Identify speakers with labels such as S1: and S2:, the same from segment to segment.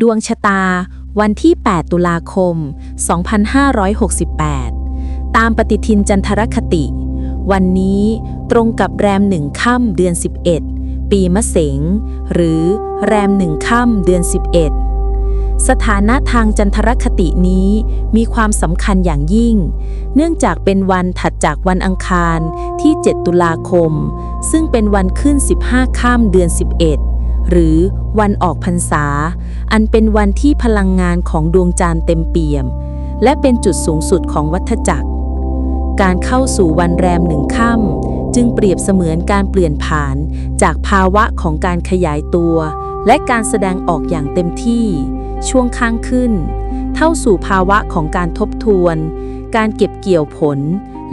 S1: ดวงชะตา วันที่ 8 ตุลาคม 2568 ตามปฏิทินจันทรคติ วันนี้ตรงกับแรมหนึ่งค่ำเดือน 11 ปีมะเสง หรือแรมหนึ่งค่ำเดือน 11 สถานะทางจันทรคตินี้มีความสำคัญอย่างยิ่ง เนื่องจากเป็นวันถัดจากวันอังคารที่ 7 ตุลาคม ซึ่งเป็นวันขึ้น 15ค่ำเดือน 11 หรือวันออกพรรษา อันเป็นวันที่พลังงานของดวงจันทร์เต็มเปี่ยม และเป็นจุดสูงสุดของวัฏจักร การเข้าสู่วันแรมหนึ่งค่ำจึงเปรียบเสมือนการเปลี่ยนผ่านจากภาวะของการขยายตัว และการแสดงออกอย่างเต็มที่ ช่วงข้างขึ้น เท่าสู่ภาวะของการทบทวน การเก็บเกี่ยวผล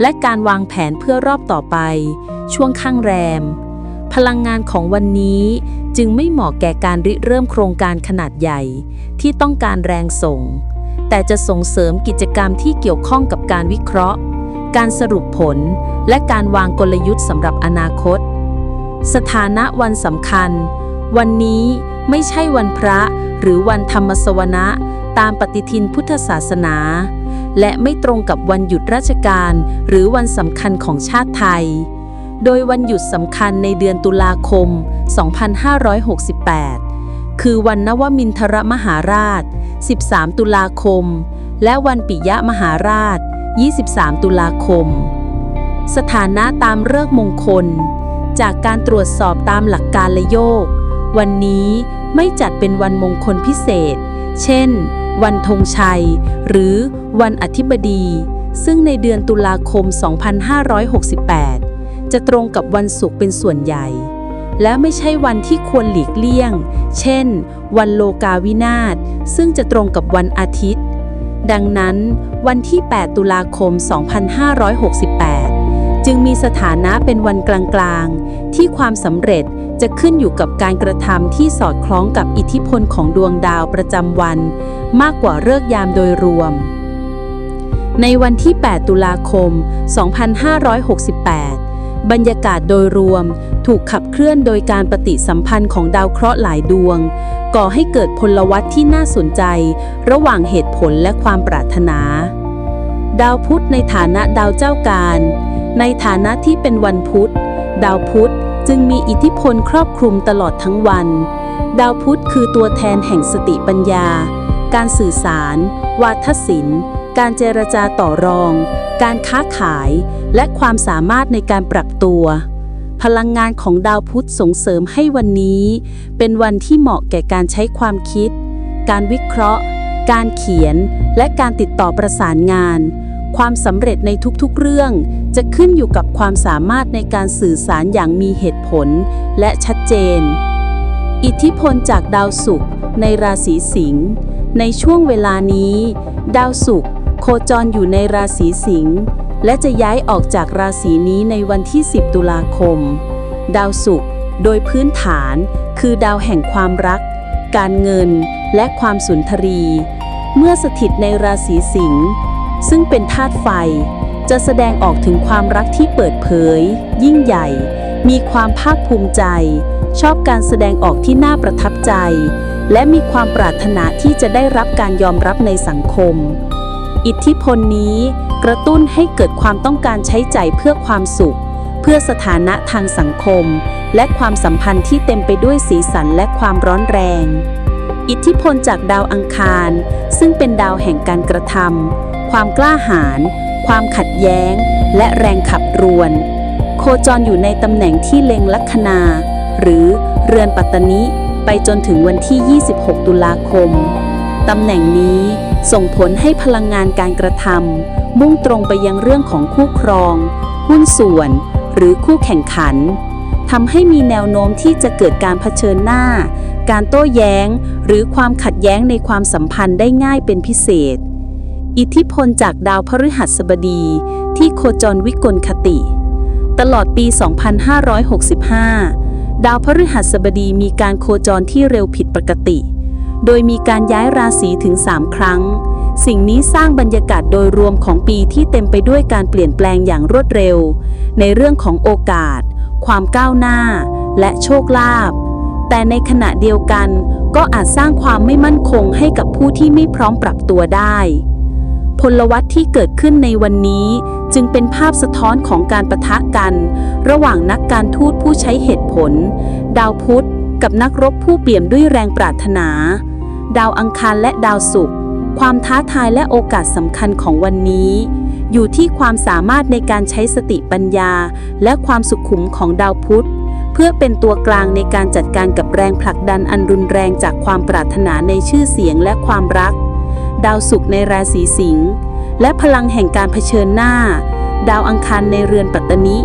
S1: และการวางแผนเพื่อรอบต่อไป ช่วงข้างแรม พลังงานของวันนี้จึงไม่เหมาะแก่การริเริ่มโครงการขนาดใหญ่ ที่ต้องการแรงส่ง แต่จะส่งเสริมกิจกรรมที่เกี่ยวข้องกับการวิเคราะห์ การสรุปผล และการวางกลยุทธ์สำหรับอนาคต สถานะวันสำคัญ วันนี้ไม่ใช่วันพระหรือวันธรรมสวนะตามปฏิทินพุทธศาสนา และไม่ตรงกับวันหยุดราชการ หรือวันสำคัญของชาติไทย โดยวันหยุดสำคัญในเดือนตุลาคม 2568 คือวันนวมินทรมหาราช 13 ตุลาคม และวันปิยมหาราช 23 ตุลาคม สถานะตามเลิกษ์มงคล จากการตรวจสอบตามหลักการและโยก วันนี้ไม่จัดเป็นวันมงคลพิเศษ เช่น วันธงชัย หรือวันอธิบดี ซึ่งในเดือนตุลาคม 2568 จะตรงกับวันศุกร์เป็นส่วนใหญ่ และไม่ใช่วันที่ควรหลีกเลี่ยง เช่น วันโลกาวินาศซึ่งจะตรงกับวันอาทิตย์ ดังนั้น วันที่ 8 ตุลาคม 2568 จึงมีสถานะเป็นวันกลางๆ ที่ความสำเร็จจะขึ้นอยู่กับการกระทำที่สอดคล้องกับอิทธิพลของดวงดาวประจำวัน มากกว่าเลิกยามโดยรวมในวันที่ 8 ตุลาคม 2568 บรรยากาศโดยรวม ถูกขับเคลื่อนโดยการปฏิสัมพันธ์ของดาวเคราะห์หลายดวง ก่อให้เกิดพลวัตที่น่าสนใจ ระหว่างเหตุผลและความปรารถนา ดาวพุธในฐานะดาวเจ้าการ ในฐานะที่เป็นวันพุธ ดาวพุธจึงมีอิทธิพลครอบคลุมตลอดทั้งวัน ดาวพุธคือตัวแทนแห่งสติปัญญา การสื่อสาร วาทศิลป์การเจรจาต่อรอง การค้าขายและความสามารถในการปรับตัว พลังงานของดาวพุธส่งเสริมให้วันนี้ เป็นวันที่เหมาะแก่การใช้ความคิด การวิเคราะห์ การเขียน และการติดต่อประสานงาน ความสำเร็จในทุกๆเรื่อง จะขึ้นอยู่กับความสามารถในการสื่อสารอย่างมีเหตุผลและชัดเจน อิทธิพลจากดาวศุกร์ในราศีสิงห์ในช่วงเวลานี้ ดาวศุกร์ โคจรอยู่ในราศีสิงห์และจะย้ายออกจากราศีนี้ในวันที่ 10 ตุลาคม ดาวศุกร์โดยพื้นฐานคือดาวแห่งความรัก การเงินและความสุนทรี เมื่อสถิตในราศีสิงห์ซึ่งเป็นธาตุไฟ จะแสดงออกถึงความรักที่เปิดเผย ยิ่งใหญ่ มีความภาคภูมิใจ ชอบการแสดงออกที่น่าประทับใจ และมีความปรารถนาที่จะได้รับการยอมรับในสังคม อิทธิพลนี้กระตุ้นให้เกิดความต้องการใช้ใจเพื่อความสุข เพื่อสถานะทางสังคม และความสัมพันธ์ที่เต็มไปด้วยสีสันและความร้อนแรง อิทธิพลจากดาวอังคาร ซึ่งเป็นดาวแห่งการกระทำความกล้าหาญความขัดแย้ง และแรงขับรวน โคจรอยู่ในตำแหน่งที่เล็งลัคนา หรือเรือนปัตตนิไปจนถึงวันที่ 26 ตุลาคม ตำแหน่งนี้ส่งผลให้พลังงานการกระทำมุ่งตรงไปยังเรื่องของคู่ครอง หุ้นส่วน หรือคู่แข่งขันทำให้มีแนวโน้มที่จะเกิดการเผชิญหน้า การโต้แย้ง หรือความขัดแย้งในความสัมพันธ์ได้ง่ายเป็นพิเศษ อิทธิพลจากดาวพฤหัสบดี ที่โคจรวิกลคติ ตลอดปี 2565 ดาวพฤหัสบดีมีการโคจรที่เร็วผิดปกติ โดยมีการย้ายราศีถึง 3 ครั้ง สิ่งนี้สร้างบรรยากาศโดยรวมของปีที่เต็มไปด้วยการเปลี่ยนแปลงอย่างรวดเร็ว ในเรื่องของโอกาส ความก้าวหน้า และโชคลาภ แต่ในขณะเดียวกันก็อาจสร้างความไม่มั่นคงให้กับผู้ที่ไม่พร้อมปรับตัวได้ พลวัตที่เกิดขึ้นในวันนี้จึงเป็นภาพสะท้อนของการประทะกัน ระหว่างนักการทูตผู้ใช้เหตุผล ดาวพุธ กับนักรบผู้เปี่ยมด้วยแรงปรารถนา ดาวอังคารและดาวศุกร์ความท้าทายและโอกาสสำคัญของวันนี้ อยู่ที่ความสามารถในการใช้สติปัญญา และความสุขุมของดาวพุธ เพื่อเป็นตัวกลางในการจัดการกับแรงผลักดันอันรุนแรงจากความปรารถนาในชื่อเสียงและความรัก ดาวศุกร์ในราศีสิงห์และพลังแห่งการเผชิญหน้า ดาวอังคารในเรือนปัตตนิ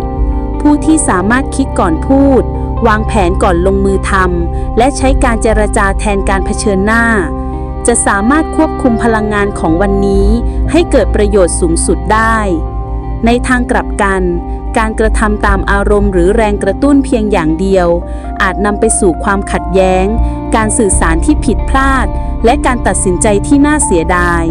S1: ผู้ที่สามารถคิดก่อนพูด วางแผนก่อนลงมือทำและใช้การเจรจาแทนการเผชิญหน้า จะสามารถควบคุมพลังงานของวันนี้ให้เกิดประโยชน์สูงสุดได้ ในทางกลับกัน การกระทำตามอารมณ์หรือแรงกระตุ้นเพียงอย่างเดียว อาจนำไปสู่ความขัดแย้ง การสื่อสารที่ผิดพลาด และการตัดสินใจที่น่าเสียดาย